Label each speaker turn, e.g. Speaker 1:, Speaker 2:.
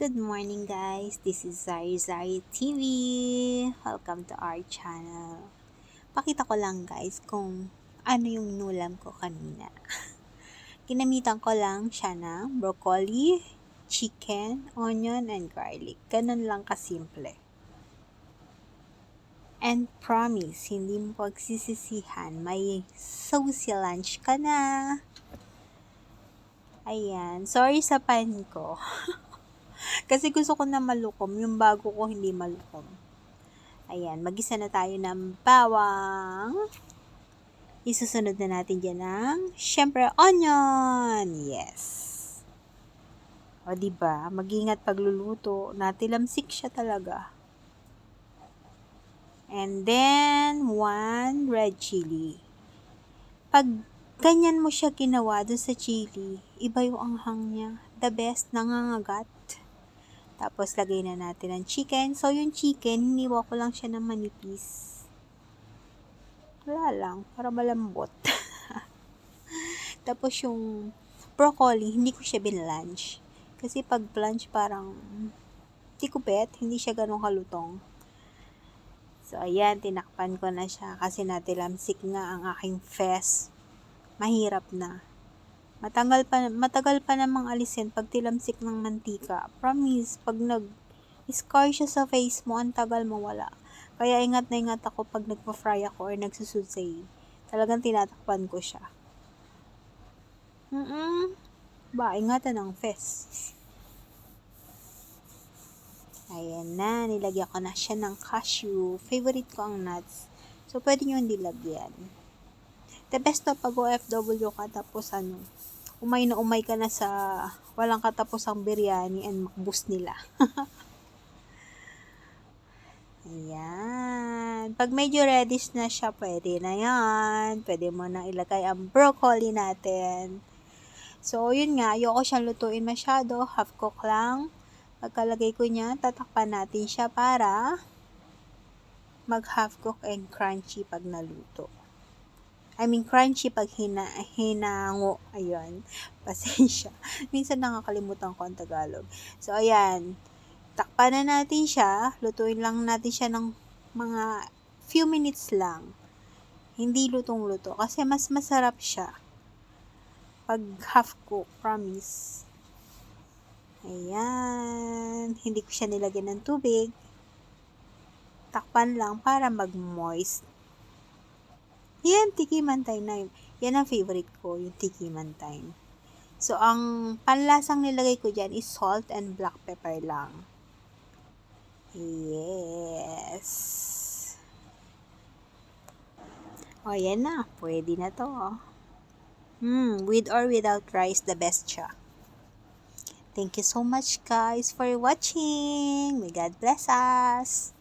Speaker 1: Good morning guys, this is Zari Zari TV. Welcome to our channel. Pakita ko lang guys kung ano yung nulam ko kanina. Ginamitan ko lang siya ng broccoli, chicken, onion, and garlic. Ganun lang kasimple. And promise, hindi mo pagsisisihan, may saucy lunch ka na. Ayan, sorry sa pan ko. Kasi gusto ko na malukom, yung bago ko hindi malukom. Ayan, magisa na tayo ng bawang. Isusunod na natin dyan ng, syempre, onion. Yes. O, di ba? Mag-ingat pagluluto. Natilamsik siya talaga. And then, one red chili. Pag ganyan mo siya ginawa doon sa chili, iba yung anghang niya. The best, nangangagat. Tapos, lagay na natin ang chicken. So, yung chicken, hiniwa ko lang siya ng manipis. Wala lang, para malambot. Tapos, yung broccoli, hindi ko siya binlunch. Kasi pag blanch, parang, di ko bet, hindi siya ganun kalutong. So, ayan, tinakpan ko na siya kasi natilamsik nga ang aking fest. Mahirap na. Matagal pa, matagal pa namang alisin pag tilamsik ng mantika. Promise, pag nag-scar siya sa face mo, ang tagal mawala. Kaya ingat na ingat ako pag nagpa-fry ako or nagsusudsay. Talagang tinatakpan ko siya. Mm-mm. Ba, ingatan ng fest. Ayan na, nilagyan ko na siya ng cashew. Favorite ko ang nuts. So, pwede nyo hindi lagyan. The best to pag OFW ka tapos ano, umay na umay ka na sa walang katapusang biryani and makbus nila. Ayan. Pag medyo reddish na siya, pwede na yan. Pwede mo na ilagay ang broccoli natin. So, yun nga, ayoko siyang lutuin masyado. Half cook lang. Pagkalagay ko niya, tatakpan natin siya para mag half cook and crunchy pag naluto. I mean, crunchy pag hina, hinango. Ayun. Pasensya. Minsan nakakalimutan ko ang Tagalog. So, ayan. Takpan na natin siya. Lutuin lang natin siya ng mga few minutes lang. Hindi lutong-luto. Kasi mas masarap siya. Pag half cook, promise. Ayan. Hindi ko siya nilagyan ng tubig. Takpan lang para mag-moist. Yan, tiki mantay na yun. Yan ang favorite ko, yung tiki mantay. So, ang panlasang nilagay ko dyan is salt and black pepper lang. Yes. O, yan na. Pwede na to. Hmm, with or without rice, the best siya. Thank you so much guys for watching. May God bless us.